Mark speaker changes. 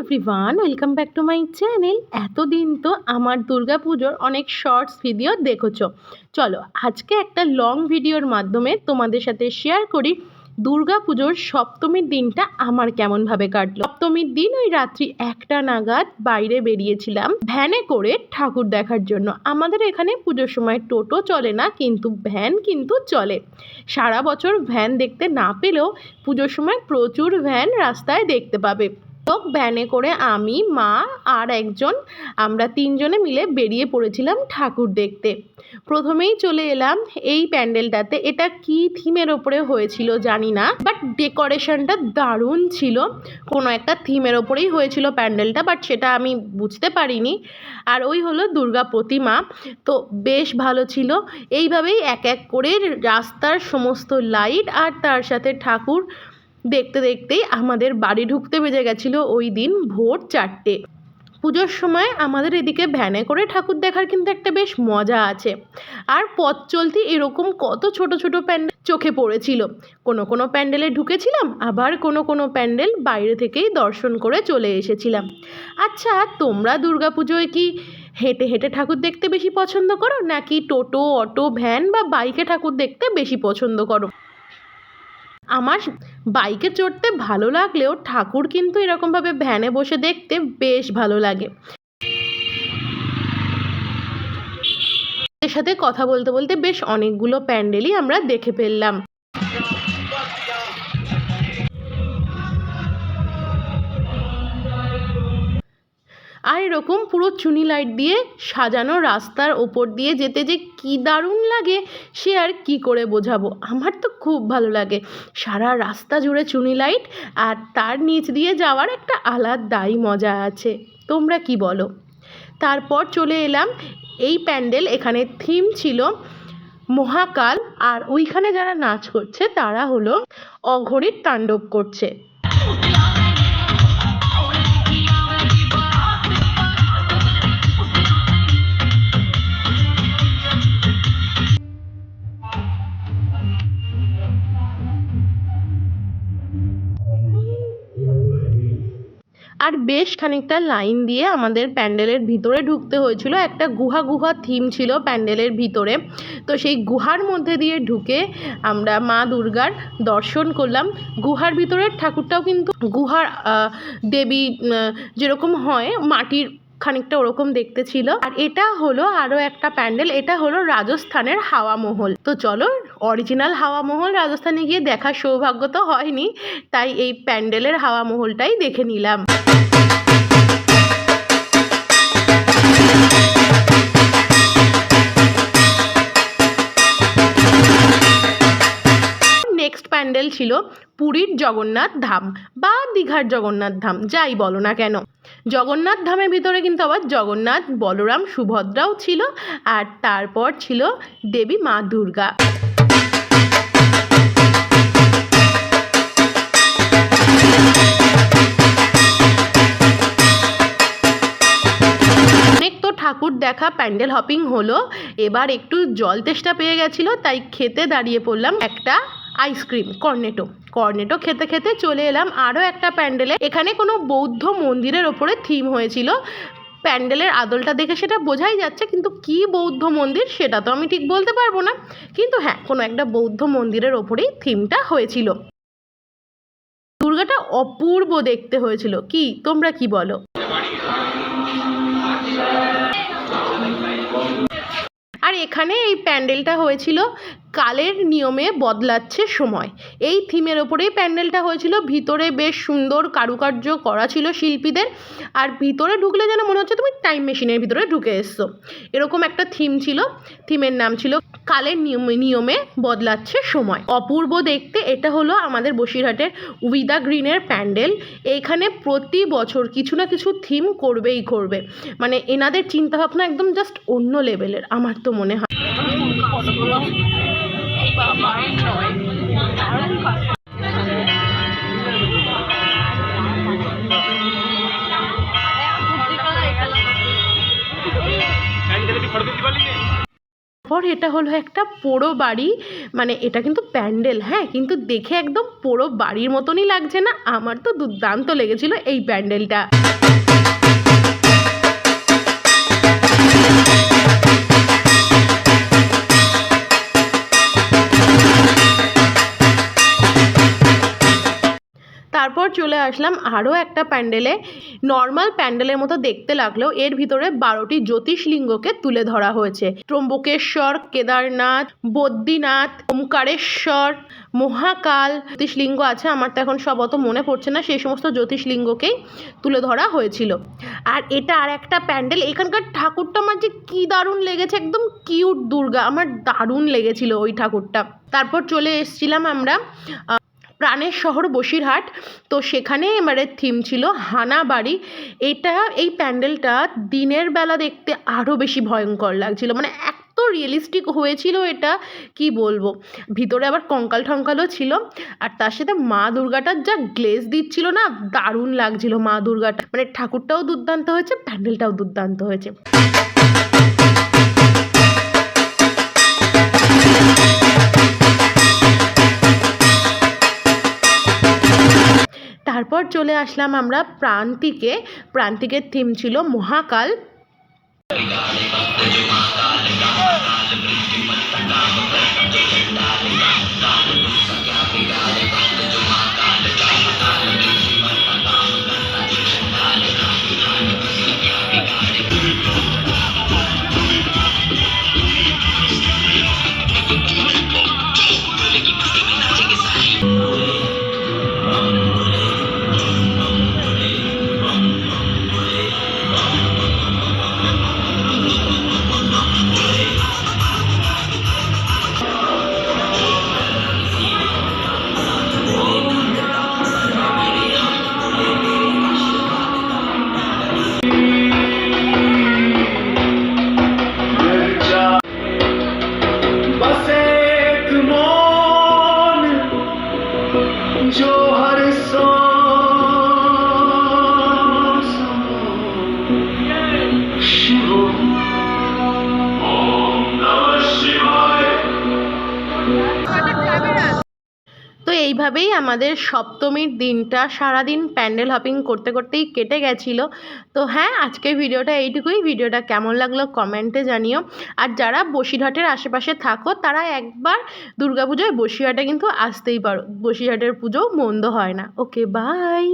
Speaker 1: Everyone welcome back to my channel এতদিন তো আমার দুর্গা পুজোর অনেক শর্টস ভিডিও দেখেছ। চলো, আজকে একটা লং ভিডিওর মাধ্যমে তোমাদের সাথে শেয়ার করি। দুর্গা পুজোর সপ্তমীর দিনটা আমার কেমনভাবে কাটলো। সপ্তমীর দিন ওই রাত্রি একটা নাগাদ বাইরে বেরিয়েছিলাম ভ্যানে করে ঠাকুর দেখার জন্য। আমাদের এখানে পুজোর সময় টোটো চলে না, কিন্তু ভ্যান কিন্তু চলে। সারা বছর ভ্যান দেখতে না পেলেও পুজোর সময় প্রচুর ভ্যান রাস্তায় দেখতে পাবে। তো ভ্যানে করে আমি, মা আর একজন, আমরা তিনজনে মিলে বেরিয়ে পড়েছিলাম ঠাকুর দেখতে। প্রথমেই চলে এলাম এই প্যান্ডেলটাতে। এটা কি থিমের ওপরে হয়েছিল জানি না বাট ডেকোরেশনটা দারুণ ছিল। কোনো একটা থিমের ওপরেই হয়েছিল প্যান্ডেলটা বাট সেটা আমি বুঝতে পারিনি। আর ওই হলো দুর্গা প্রতিমা, তো বেশ ভালো ছিল। এইভাবেই এক এক করে রাস্তার সমস্ত লাইট আর তার সাথে ঠাকুর দেখতে দেখতেই আমাদের বাড়ি ঢুকতে বেজে গেছিল ওই দিন ভোর চারটে। পুজোর সময় আমাদের এদিকে ভ্যানে করে ঠাকুর দেখার কিন্তু একটা বেশ মজা আছে। আর পথ চলতি এরকম কত ছোট ছোট প্যান্ডেল চোখে পড়েছিল। কোনো কোনো প্যান্ডেলে ঢুকেছিলাম, আবার কোনো কোনো প্যান্ডেল বাইরে থেকেই দর্শন করে চলে এসেছিলাম। আচ্ছা তোমরা দুর্গা পুজোয় কি হেঁটে হেঁটে ঠাকুর দেখতে বেশি পছন্দ করো, নাকি টোটো, অটো, ভ্যান বা বাইকে ঠাকুর দেখতে বেশি পছন্দ করো? আমার বাইকে চড়তে ভালো লাগলেও ঠাকুর কিন্তু এরকমভাবে ভ্যানে বসে দেখতে বেশ ভালো লাগে। সাথে কথা বলতে বলতে বেশ অনেকগুলো প্যান্ডেলই আমরা দেখে ফেললাম। আর এরকম পুরো চুনি লাইট দিয়ে সাজানো রাস্তার ওপর দিয়ে যেতে যে কী দারুণ লাগে, সে আর কি করে বোঝাবো? আমার তো খুব ভালো লাগে। সারা রাস্তা জুড়ে চুনি লাইট আর তার নিচ দিয়ে যাওয়ার একটা আলাদাই মজা আছে। তোমরা কি বলো? তারপর চলে এলাম। এই প্যান্ডেল এখানে থিম ছিল মহাকাল আর ওইখানে যারা নাচ করছে তারা হলো অঘরীর তাণ্ডব করছে। আর বেশ খানিকটা লাইন দিয়ে আমাদের প্যান্ডেলের ভিতরে ঢুকতে হয়েছিল। একটা গুহা গুহা থিম ছিল প্যান্ডেলের ভিতরে। তো সেই গুহার মধ্যে দিয়ে ঢুকে আমরা মা দুর্গার দর্শন করলাম। গুহার ভিতরের ঠাকুরটাও কিন্তু গুহার দেবী যেরকম হয়, মাটির খানিকটা ওরকম দেখতে ছিল। আর এটা হলো আরও একটা প্যান্ডেল, এটা হলো রাজস্থানের হাওয়া মহল। তো চলো, অরিজিনাল হাওয়া মহল রাজস্থানে গিয়ে দেখার সৌভাগ্য তো হয়নি, তাই এই প্যান্ডেলের হাওয়া মহলটাই দেখে নিলাম। নেক্সট প্যান্ডেল ছিল পুরীর জগন্নাথ ধাম বা দীঘার জগন্নাথ ধাম, যাই বলো না কেন। জগন্নাথ ধামের ভিতরে কিন্তু আবার জগন্নাথ, বলরাম, সুভদ্রাও ছিল আর তারপর ছিল দেবী মা দুর্গা। দেখা প্যান্ডেল হপিং হলো। এবার একটু জল তেষ্টা পেয়ে গেছিল, তাই খেতে দাঁড়িয়ে পড়লাম একটা আইসক্রিম, কর্নেটো। কর্নেটো খেতে খেতে চলে এলাম আরও একটা প্যান্ডেলে। এখানে কোনো বৌদ্ধ মন্দিরের ওপরে থিম হয়েছিল। প্যান্ডেলের আদলটা দেখে সেটা বোঝাই যাচ্ছে, কিন্তু কি বৌদ্ধ মন্দির সেটা তো আমি ঠিক বলতে পারব না। কিন্তু হ্যাঁ কোনো একটা বৌদ্ধ মন্দিরের ওপরেই থিমটা হয়েছিল। দুর্গাটা অপূর্ব দেখতে হয়েছিল। কি? তোমরা কি বলো? এখানে এই প্যান্ডেলটা হয়েছিল। কালের নিয়মে বদলাচ্ছে সময়। এই থিমের ওপরেই প্যান্ডেলটা হয়েছিল। ভিতরে বেশ সুন্দর কারুকার্য করা ছিল শিল্পীদের। আর ভিতরে ঢুকলে যেন মনে হচ্ছে তুমি টাইম মেশিনের ভিতরে ঢুকে এসছো। এরকম একটা থিম ছিল। থিমের নাম ছিল কালের নিয়মে নিয়মে বদলাচ্ছে সময়। অপূর্ব দেখতে এটা হলো আমাদের বসিরহাটের উইদা গ্রিনের প্যান্ডেল। এইখানে প্রতি বছর কিছু না কিছু থিম করবেই করবে। মানে এনাদের চিন্তাভাবনা একদম জাস্ট অন্য লেভেলের আমার তো মনে হয়। এটা হলো একটা পোড়ো বাড়ি। মানে এটা কিন্তু প্যান্ডেল হ্যাঁ? কিন্তু দেখে একদম পোড়ো বাড়ির মতনই লাগছে না। আমার তো দুর্দান্ত লেগেছিল এই প্যান্ডেলটা। চলে আসলাম আরও একটা প্যান্ডেলে। নর্মাল প্যান্ডেলের মতো দেখতে লাগলেও এর ভিতরে বারোটি জ্যোতিষলিঙ্গকে তুলে ধরা হয়েছে। ত্রম্বকেশ্বর, কেদারনাথ, বদ্রীনাথ, ওমকারেশ্বর, মহাকাল জ্যোতিষলিঙ্গ আছে, আমার তো এখন সব অত মনে পড়ছে না, সেই সমস্ত জ্যোতিষলিঙ্গকেই তুলে ধরা হয়েছিল। আর এটা আর একটা প্যান্ডেল, এখানকার ঠাকুরটা আমার যে কী দারুণ লেগেছে, একদম কিউট দুর্গা, আমার দারুণ লেগেছিল ওই ঠাকুরটা। তারপর চলে এসেছিলাম আমরা প্রাণের শহর বসিরহাট। তো সেখানে এবারে থিম ছিল হানা বাড়ি। এটা, এই প্যান্ডেলটা দিনের বেলা দেখতে আরও বেশি ভয়ঙ্কর লাগছিল। মানে এত রিয়েলিস্টিক হয়েছিল এটা, কি বলব? ভিতরে আবার কঙ্কাল ঠঙ্কালও ছিল। আর তার সাথে মা দুর্গাটার যা গ্লেজ দিচ্ছিল না, দারুণ লাগছিল মা দুর্গাটা। মানে ঠাকুরটাও দুর্দান্ত হয়েছে, প্যান্ডেলটাও দুর্দান্ত হয়েছে। তারপর চলে আসলাম আমরা প্রান্তিকে। প্রান্তিকের থিম ছিল মহাকাল। এইভাবেই আমাদের সপ্তমীর দিনটা সারাদিন প্যান্ডেল হপিং করতে করতেই কেটে গেছিল। তো হ্যাঁ আজকের ভিডিওটা এইটুকুই। ভিডিওটা কেমন লাগল কমেন্টে জানিও। আর যারা বসিরহাটের আশেপাশে থাকো, তারা একবার দুর্গাপুজোয় বসিরহাটে কিন্তু আসতেই পারো। বসিরহাটের পুজো মন্দ হয় না। Okay, bye.